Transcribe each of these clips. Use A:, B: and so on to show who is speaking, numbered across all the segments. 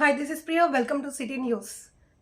A: Hi this is Priya welcome to city news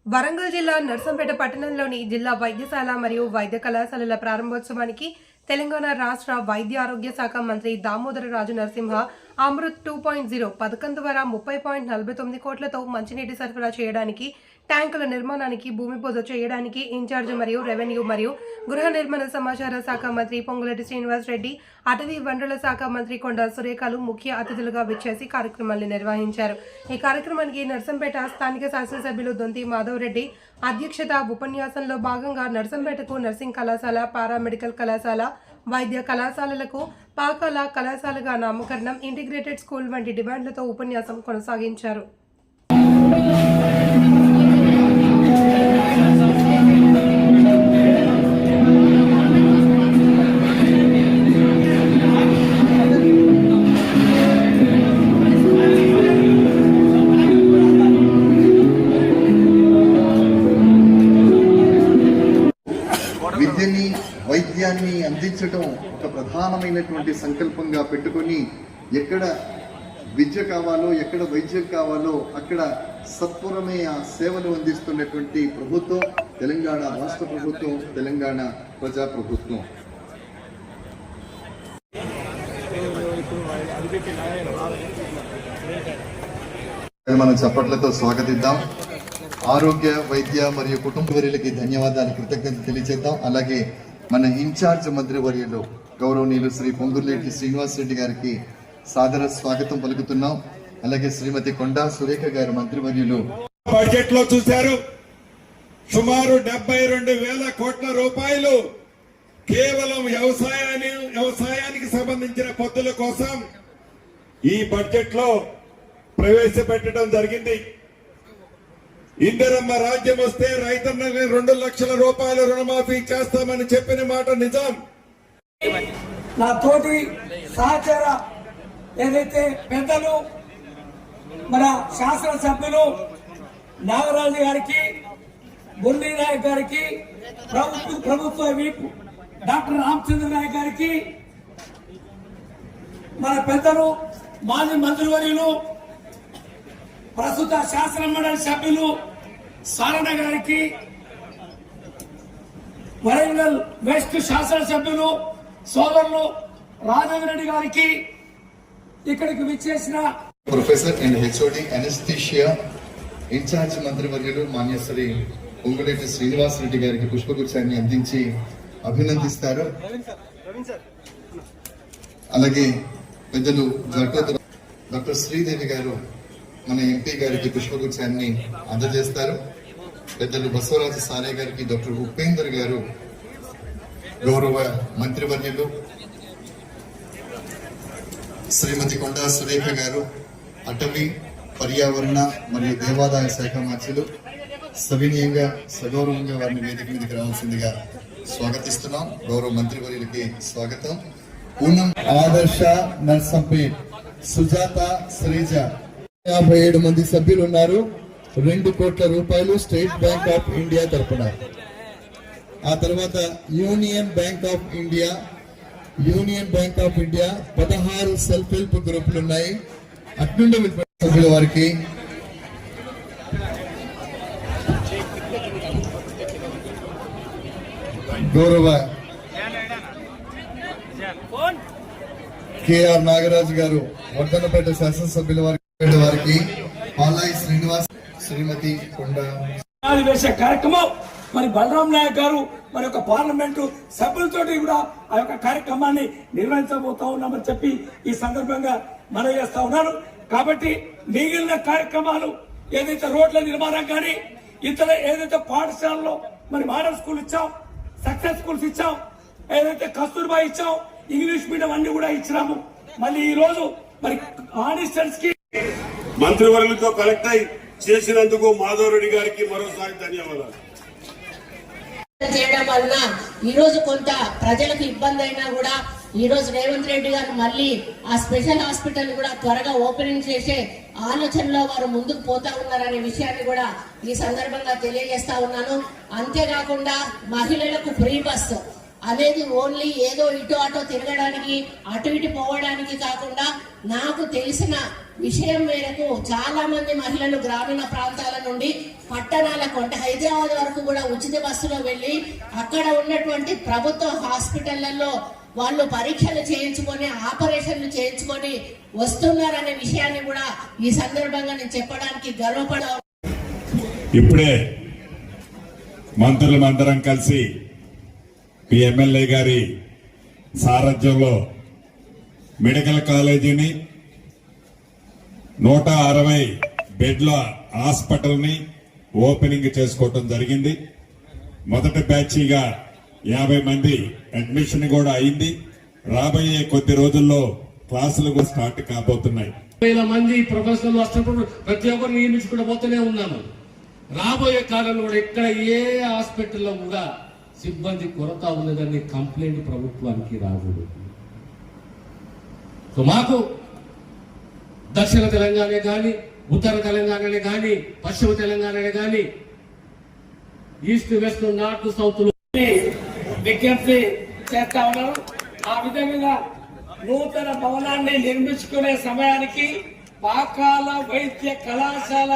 A: Warangal జిల్లా నర్సంపేట పట్టణంలోని జిల్లా వైద్యశాల మరియు వైద్య కళాశాలల ప్రారంభోత్సవానికి తెలంగాణ రాష్ట్ర వైద్య ఆరోగ్య శాఖ మంత్రి Damodara Raju Narasimha Amrit two point zero పథకం ద్వారా ముప్పై పాయింట్ నలభై తొమ్మిది కోట్లతో మంచినీటి సరఫరా చేయడానికి ట్యాంకుల నిర్మాణానికి భూమి పూజ చేయడానికి ఇన్ఛార్జ్ మరియు రెవెన్యూ మరియు గృహ నిర్మాణ సమాచార శాఖ మంత్రి పొంగులటి శ్రీనివాస్ రెడ్డి అటవీ వనరుల శాఖ మంత్రి కొండ సురేఖలు ముఖ్య అతిథులుగా విచ్చేసి కార్యక్రమాన్ని నిర్వహించారు. ఈ కార్యక్రమానికి నర్సంపేట స్థానిక శాసనసభ్యులు దొంతి మాధవ్ రెడ్డి అధ్యక్షత ఉపన్యాసంలో భాగంగా నర్సంపేటకు నర్సింగ్ కళాశాల పారామెడికల్ కళాశాల వైద్య కళాశాలలకు పాకాల కళాశాలగా నామకరణం ఇంటిగ్రేటెడ్ స్కూల్ వంటి డిమాండ్లతో ఉపన్యాసం కొనసాగించారు.
B: అందించడం ఒక ప్రధానమైనటువంటి సంకల్పంగా పెట్టుకొని ఎక్కడ విద్య కావాలో ఎక్కడ వైద్యం కావాలో అక్కడ సత్వరమే ఆ సేవలు అందిస్తున్నటువంటి ప్రభుత్వం తెలంగాణ రాష్ట్ర ప్రభుత్వం తెలంగాణ ప్రజా ప్రభుత్వం మనం చప్పట్లతో స్వాగతిద్దాం. ఆరోగ్య వైద్య మరియు కుటుంబ వర్యులకి ధన్యవాదాలు కృతజ్ఞత తెలియజేద్దాం. అలాగే మన ఇన్ఛార్జ్ మంత్రి వర్యులు గౌరవనీయులు శ్రీ పొంగులేటి శ్రీనివాస్ రెడ్డి గారికి సాదర స్వాగతం పలుకుతున్నాం. అలాగే శ్రీమతి కొండా సురేఖ గారు మంత్రివర్యులు
C: బడ్జెట్లో చూశారు. సుమారు డెబ్బై రెండు వేల కోట్ల రూపాయలు కేవలం వ్యవసాయాన్ని వ్యవసాయానికి సంబంధించిన పద్ధతుల కోసం ఈ బడ్జెట్లో ప్రవేశపెట్టడం జరిగింది. ఇందరమ్మ రాజ్యం వస్తే రైతన్నకి రెండు లక్షల రూపాయల రుణమాఫీ చేస్తామని చెప్పిన మాట నిజం.
D: నా తోటి సహచర ఏదైతే పెద్దలు మన శాసనసభ్యులు నాగరాజు గారికి మురళీ నాయక్ గారికి ప్రభుత్వ ప్రభుత్వ వీపు డాక్టర్ రామచంద్ర నాయక్ గారికి మన పెద్దలు మాజీ మంత్రివర్యులు ప్రస్తుత శాసన మండలి సభ్యులు సారణ గారికి వరంగల్ వెస్ట్ శాసనసభ్యులు సోదరులు రాజేంద్ర రెడ్డి గారికి ఇక్కడికి విచ్చేసిన
B: professor and HOD anaesthesia incharge మంత్రివర్యులు మాన్యశ్రీ పొంగులేటి శ్రీనివాస్ రెడ్డి గారికి పుష్పగుచ్చాన్ని అందించి అభినందిస్తారు. అలాగే పెద్దలు డాక్టర్ డాక్టర్ శ్రీదేవి గారు మన ఎంపీ గారికి పుష్పగుచ్చాన్ని అందజేస్తారు. పెద్దలు బసవరాజు సారే గారికి డాక్టర్ ఉపేందర్ గారు గౌరవ మంత్రివర్యులు శ్రీమతి కొండా సురేఖ గారు అటవీ పర్యావరణ మరియు దేవాదాయ శాఖ మంత్రులు సవినీయంగా సగౌరవంగా వారిని వేదిక మీదకి రావాల్సిందిగా స్వాగతిస్తున్నాం. గౌరవ మంత్రివర్యులకి స్వాగతం. పూనం ఆదర్శ నర్సంపేట్ సుజాత శ్రీజ. యాభై ఏడు మంది సభ్యులు ఉన్నారు. రెండు కోట్ల రూపాయలు స్టేట్ బ్యాంక్ ఆఫ్ ఇండియా తరపున. ఆ తర్వాత Union Bank of India Union Bank of India పదహారు సెల్ఫ్ హెల్ప్ గ్రూపులు ఉన్నాయి. అట్నుండి సభ్యుల వారికి గౌరవ కేఆర్ నాగరాజు గారు వర్ధనపేట శాసనసభ్యుల వారికి వారికి పాలాయి శ్రీనివాస్ శ్రీమతి కొండ.
D: వేసే కార్యక్రమం. మరి బలరాం నాయక్ గారు మరి యొక్క పార్లమెంటు సభ్యులతోటి కూడా ఆ యొక్క కార్యక్రమాన్ని నిర్వహించబోతా ఉన్నామని చెప్పి ఈ సందర్భంగా మనవి చేస్తా ఉన్నాను. కాబట్టి మిగిలిన కార్యక్రమాలు ఏదైతే రోడ్ల నిర్మాణం కానీ ఇతర ఏదైతే పాఠశాలలో మరి మోడల్ స్కూల్ ఇచ్చాం సక్సెస్ స్కూల్స్ ఇచ్చాం ఏదైతే కస్తూర్బా ఇచ్చాం ఇంగ్లీష్ మీడియం అన్ని కూడా ఇచ్చినాము. మళ్ళీ ఈ రోజు మరి ఆడిషన్స్కి
C: మంత్రివర్యులతో కలెక్ట్ అయి చేసినందుకు మాధవరెడ్డి గారికి మరోసారి ధన్యవాదాలు.
E: చేయడం వలన ఈ రోజు కొంత ప్రజలకు ఇబ్బంది అయినా కూడా ఈ రోజు రేవంత్ రెడ్డి గారు మళ్ళీ ఆ స్పెషల్ హాస్పిటల్ కూడా త్వరగా ఓపెనింగ్ చేసే ఆలోచనలో వారు ముందుకు పోతా ఉన్నారనే విషయాన్ని కూడా ఈ సందర్భంగా తెలియజేస్తా ఉన్నాను. అంతేకాకుండా మహిళలకు ఫ్రీ బస్సు. అనేది ఓన్లీ ఏదో ఇటు అటో తిరగడానికి అటు ఇటు పోవడానికి కాకుండా నాకు తెలిసిన విషయం మేరకు చాలా మంది మహిళలు గ్రామీణ ప్రాంతాల నుండి పట్టణాలకు అంటే హైదరాబాద్ వరకు కూడా ఉచిత బస్సులో వెళ్ళి అక్కడ ఉన్నటువంటి ప్రభుత్వ హాస్పిటళ్ళలో వాళ్ళు పరీక్షలు చేయించుకొని ఆపరేషన్లు చేయించుకొని వస్తున్నారనే విషయాన్ని కూడా ఈ సందర్భంగా నేను చెప్పడానికి గర్వపడ
C: ఇప్పుడే మంత్రులమందరం కలిసి మీ ఎమ్మెల్యే గారి సారథ్యంలో మెడికల్ కాలేజీని నూట అరవై బెడ్ల హాస్పిటల్ని ఓపెనింగ్ చేసుకోవటం జరిగింది. మొదటి బ్యాచీగా యాభై మంది అడ్మిషన్ కూడా అయింది. రాబోయే కొద్ది రోజుల్లో క్లాసులు కూడా స్టార్ట్ కాబోతున్నాయి.
F: వేల మంది ప్రొఫెషనల్ వస్తున్నప్పుడు ప్రతి ఒక్కరు నియమించుకుంటూ పోతూనే ఉన్నాను రాబోయే కాలంలో కూడా ఇక్కడ ఏ హాస్పిటల్లో కూడా సిబ్బంది కొరత ఉన్నదని కంప్లైంట్ ప్రభుత్వానికి రాకూడదు సో మాకు దక్షిణ తెలంగాణ కానీ ఉత్తర తెలంగాణనే కానీ పశ్చిమ తెలంగాణనే కానీ ఈస్ట్ వెస్ట్ నార్త్ సౌత్
D: విజ్ఞప్తి చేస్తా ఉన్నారు ఆ విధంగా నూతన భవనాన్ని నిర్మించుకునే సమయానికి పాకాల వైద్య కళాశాల